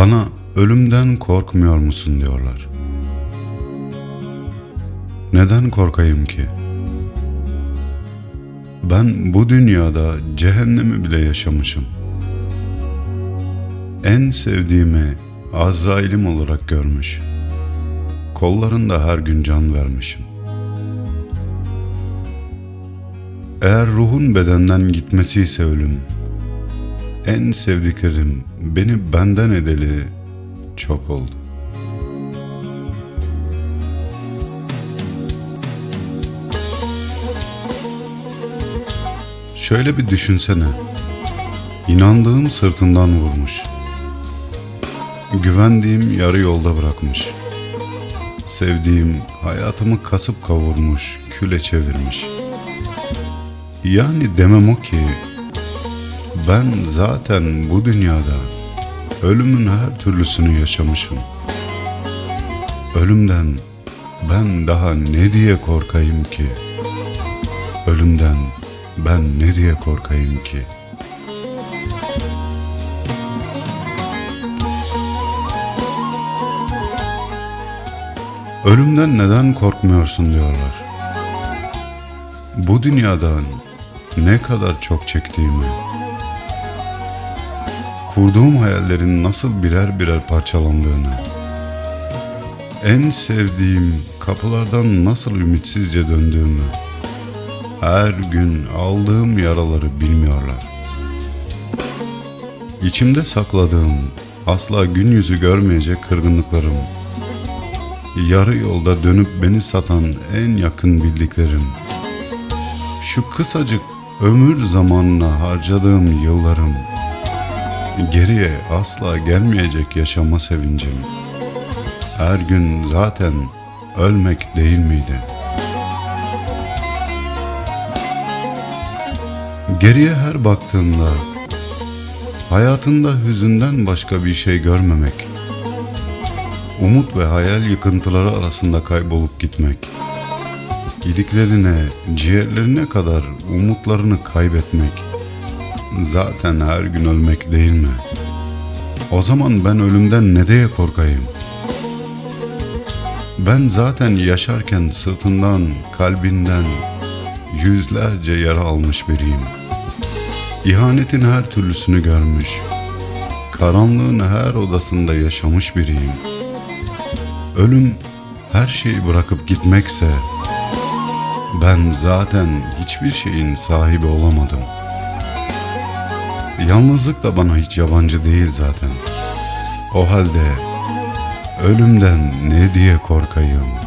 Bana ölümden korkmuyor musun diyorlar. Neden korkayım ki? Ben bu dünyada cehennemi bile yaşamışım. En sevdiğimi Azrail'im olarak görmüş. Kollarında her gün can vermişim. Eğer ruhun bedenden gitmesi ise ölüm, en sevdiklerim beni benden edeli çok oldu. Şöyle bir düşünsene. İnandığım sırtından vurmuş. Güvendiğim yarı yolda bırakmış. Sevdiğim hayatımı kasıp kavurmuş, küle çevirmiş. Yani demem o ki ben zaten bu dünyada ölümün her türlüsünü yaşamışım. Ölümden ben daha ne diye korkayım ki? Ölümden ben ne diye korkayım ki? Ölümden neden korkmuyorsun diyorlar. Bu dünyadan ne kadar çok çektiğimi, kurduğum hayallerin nasıl birer birer parçalandığını, en sevdiğim kapılardan nasıl ümitsizce döndüğümü, her gün aldığım yaraları bilmiyorlar. İçimde sakladığım, asla gün yüzü görmeyecek kırgınlıklarım, yarı yolda dönüp beni satan en yakın bildiklerim, şu kısacık ömür zamanına harcadığım yıllarım, geriye asla gelmeyecek yaşama sevincim, her gün zaten ölmek değil miydi? Geriye her baktığımda hayatında hüzünden başka bir şey görmemek, umut ve hayal yıkıntıları arasında kaybolup gitmek, iliklerine, ciğerlerine kadar umutlarını kaybetmek, zaten her gün ölmek değil mi? O zaman ben ölümden ne diye korkayım? Ben zaten yaşarken sırtından, kalbinden yüzlerce yara almış biriyim. İhanetin her türlüsünü görmüş, karanlığın her odasında yaşamış biriyim. Ölüm her şeyi bırakıp gitmekse ben zaten hiçbir şeyin sahibi olamadım. Yalnızlık da bana hiç yabancı değil zaten. O halde ölümden ne diye korkayım?''